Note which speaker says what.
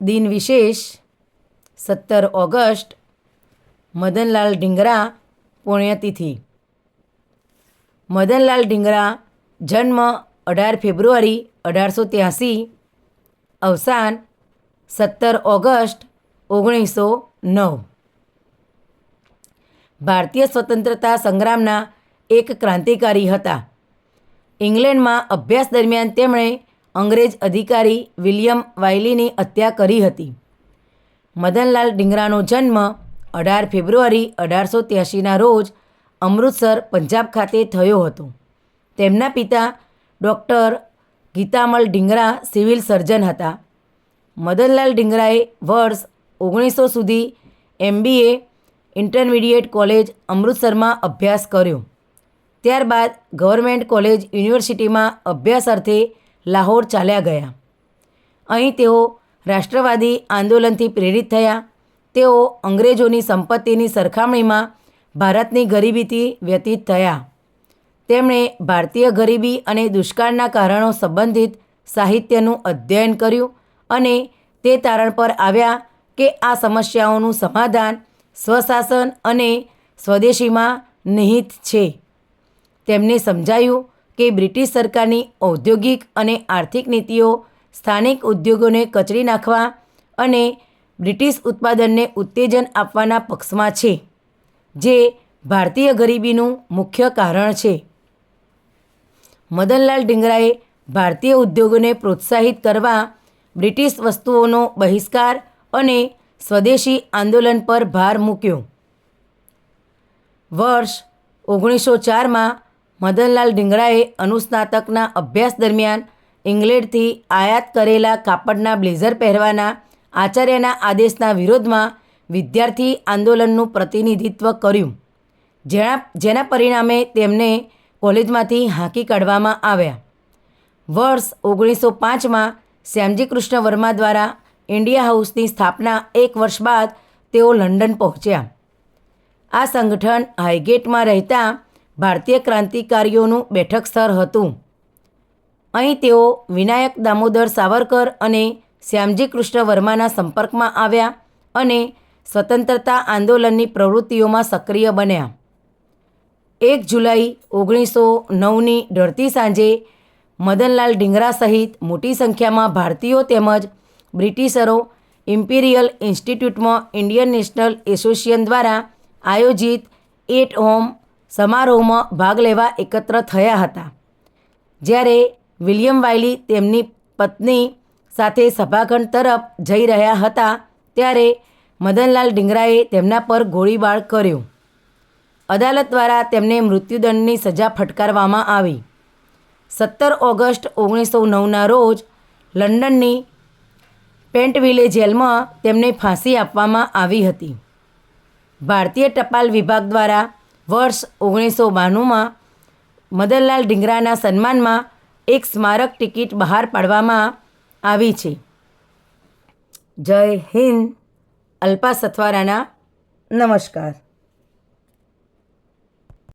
Speaker 1: દિન વિશેષ સત્તર ઓગસ્ટ મદનલાલ ઢીંગરા પુણ્યતિથિ. મદનલાલ ઢીંગરા જન્મ અઢાર ફેબ્રુઆરી અઢારસો ત્યાસી, અવસાન સત્તર ઓગસ્ટ ઓગણીસો નવ. ભારતીય સ્વતંત્રતા સંગ્રામના એક ક્રાંતિકારી હતા. ઇંગ્લેન્ડમાં અભ્યાસ દરમિયાન તેમણે અંગ્રેજ અધિકારી વિલિયમ વાયલીની હત્યા કરી હતી. મદનલાલ ડીંગરાનો જન્મ અઢાર ફેબ્રુઆરી અઢારસો ત્યાસીના રોજ અમૃતસર, પંજાબ ખાતે થયો હતો. તેમના પિતા ડૉક્ટર ગીતામલ ડીંગરા સિવિલ સર્જન હતા. મદનલાલ ડીંગરાએ વર્ષ ઓગણીસો સુધી એમબીએ ઇન્ટરમીડિયેટ કોલેજ અમૃતસરમાં અભ્યાસ કર્યો. ત્યારબાદ ગવર્મેન્ટ કોલેજ યુનિવર્સિટીમાં અભ્યાસ અર્થે લાહોર ચાલ્યા ગયા. અહીં તેઓ રાષ્ટ્રવાદી આંદોલનથી પ્રેરિત થયા. તેઓ અંગ્રેજોની સંપત્તિની સરખામણીમાં ભારતની ગરીબીથી વ્યતીત થયા. તેમણે ભારતીય ગરીબી અને દુષ્કાળના કારણો સંબંધિત સાહિત્યનું અધ્યયન કર્યું અને તે તારણ પર આવ્યા કે આ સમસ્યાઓનું સમાધાન સ્વશાસન અને સ્વદેશીમાં નિહિત છે. તેમને સમજાયું કે બ્રિટિશ સરકારની ઔદ્યોગિક અને આર્થિક નીતિઓ, સ્થાનિક ઉદ્યોગોને કચડી નાખવા અને બ્રિટિશ ઉત્પાદનને ઉત્તેજન આપવાના પક્ષમાં છે, જે ભારતીય ગરીબીનું મુખ્ય કારણ છે. મદનલાલ ડીંગરાએ ભારતીય ઉદ્યોગોને પ્રોત્સાહિત કરવા બ્રિટિશ વસ્તુઓનો બહિષ્કાર અને સ્વદેશી આંદોલન પર ભાર મૂક્યો. વર્ષ ઓગણીસો ચારમાં મદનલાલ ઢીંગરાએ અનુસ્નાતકના અભ્યાસ દરમિયાન ઇંગ્લેન્ડથી આયાત કરેલા કાપડના બ્લેઝર પહેરવાના આચાર્યના આદેશના વિરોધમાં વિદ્યાર્થી આંદોલનનું પ્રતિનિધિત્વ કર્યું. જેના જેના પરિણામે તેમને કોલેજમાંથી હાંકી કાઢવામાં આવ્યા. વર્ષ ઓગણીસો પાંચમાં શ્યામજી કૃષ્ણ વર્મા દ્વારા ઇન્ડિયા હાઉસની સ્થાપના એક વર્ષ બાદ તેઓ લંડન પહોંચ્યા. આ સંગઠન હાઈગેટમાં રહેતા ભારતીય ક્રાંતિકારીઓનું બેઠક સ્થળ હતું. અહીં તેઓ વિનાયક દામોદર સાવરકર અને શ્યામજી કૃષ્ણ વર્માના સંપર્કમાં આવ્યા અને સ્વતંત્રતા આંદોલનની પ્રવૃત્તિઓમાં સક્રિય બન્યા. એક જુલાઈ ઓગણીસો નવની ઢળતી સાંજે મદનલાલ ઢીંગરા સહિત મોટી સંખ્યામાં ભારતીયો તેમજ બ્રિટિશરો ઇમ્પિરિયલ ઇન્સ્ટિટ્યૂટમાં ઇન્ડિયન નેશનલ એસોસિએશન દ્વારા આયોજિત એટ હોમ સમારોહમાં ભાગ લેવા એકત્ર થયા હતા. જ્યારે વિલિયમ વાયલી તેમની પત્ની સાથે સભાખંડ તરફ જઈ રહ્યા હતા, ત્યારે મદનલાલ ડીંગરાએ તેમના પર ગોળીબાર કર્યો. અદાલત દ્વારા તેમને મૃત્યુદંડની સજા ફટકારવામાં આવી. સત્તર ઓગસ્ટ ઓગણીસો નવના રોજ લંડનની પેન્ટવિલે જેલમાં તેમને ફાંસી આપવામાં આવી હતી. ભારતીય ટપાલ વિભાગ દ્વારા વર્ષ ઓગણીસો બાણુંમાં મદનલાલ ઢીંગરાના સન્માનમાં એક સ્મારક ટિકિટ બહાર પાડવામાં આવી છે. જય હિન્દ, અલ્પા સથવારાના નમસ્કાર.